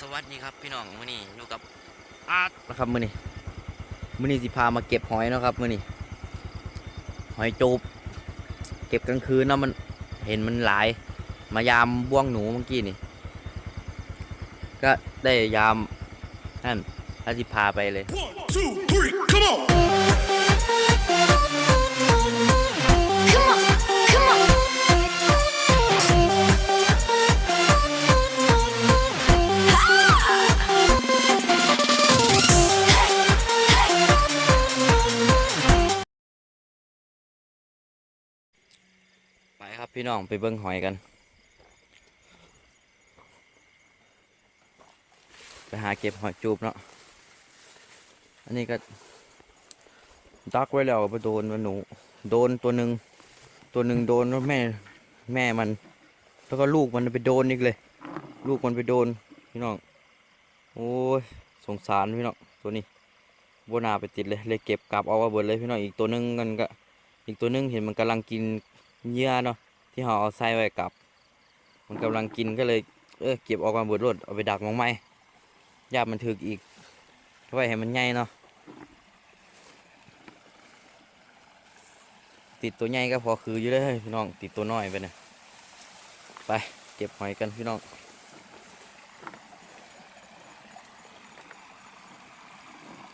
สวัสดีครับพี่น้องมื้อนี้อยู่กับอาร์ตนะครับมื้อนี้มื้อนี้สิพามาเก็บหอยเนาะครับมื้อนี้หอยจูบเก็บกลางคืนเนาะมันเห็นมันหลาย มายามบ่วงหนูเมื่อกี้นี่ ก็ได้ยามนั่นแล้วสิพาไปเลย One, two, three, come on! ครับพี่น้องไปเบิ้งหอยกัน ไปหาเก็บหอยจูบเนาะอันนี้ก็ดักไว้แล้วไปโดนมันหนูโดนตัวหนึ่งตัวหนึ่งโดนแล้วแม่แม่มัน แล้วก็ลูกมันไปโดนอีกเลย ลูกมันไปโดนพี่น้องโอ้ยสงสารพี่น้องตัวนี้บนาไปติดเลยเลยเก็บกลับเอาไว้เบิดเลยพี่น้องอีกตัวหนึงมันก็อีกตัวหนึงเห็นมันกำลังกินเหยื่อเนาะ ที่เราเอาใส่ไว้กลับ มันกำลังกินก็เลย เออเก็บออกมาบดรถเอาไปดักมองไม้ยาบมันถึกอีกไว้ให้มันใหญ่เนาะติดตัวใหญ่ก็พอคืออยู่เลยพี่น้องติดตัวน้อยไปเนี่ยไปเก็บหอยกันพี่น้อง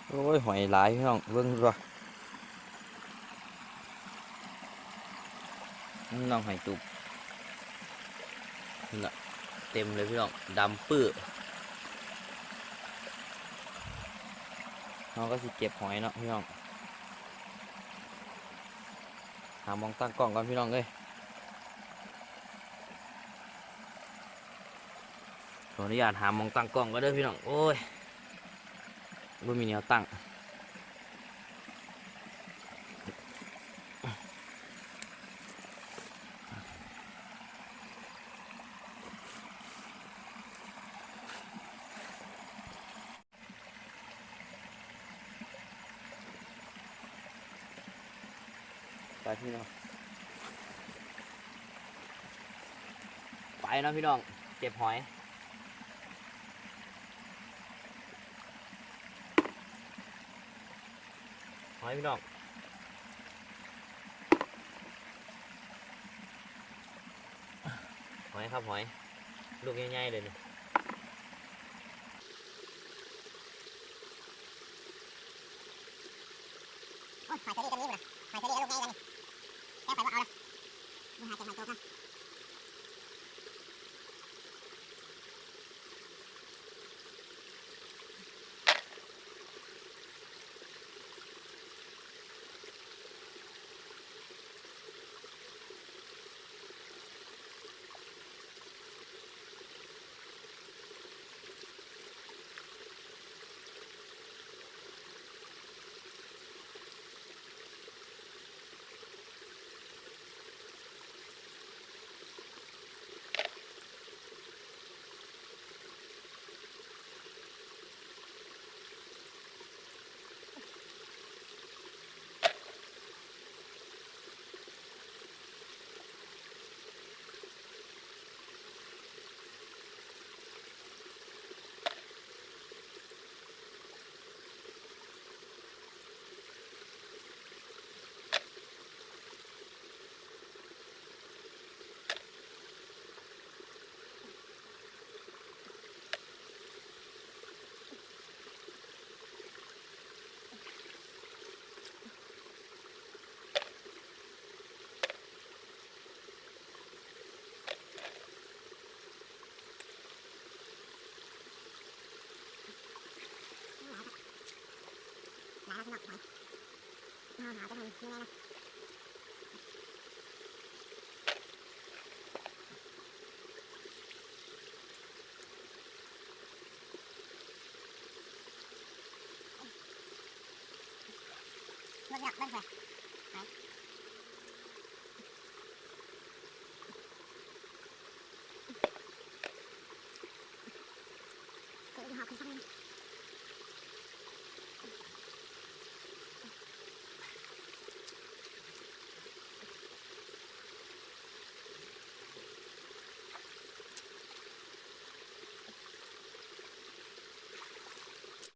โอ้ยหอยหลายพี่น้องเบิ่งดู น้องหอยจุบน่ะเต็มเลยพี่น้องดำปื้อน้องก็สิเก็บหอยเนาะพี่น้องหามองตั้งกล้องก่อนพี่น้องเอ้ยขออนุญาตหามองตั้งกล้องก็เด้พี่น้อง โอ้ยบ่มีแนวตั้ง ไปพี่น้อง ไปนะพี่น้อง เก็บหอยหอยพี่น้องหอยครับหอย ลูกใหญ่ๆเลยนี่โอ้ยหอยเชอรี่ตัวนี้บุ่นหอยเชอรี่เอาลูกใหญ่กันนี่แค่ไปว่าเละมึงหาเก็บหอยโตครับหนาแล้วพี่น้องหอยาจะทำยังไงนะ รถเนี่ยเบิ้ลเผื่อหอยคือหอบคุณช่าง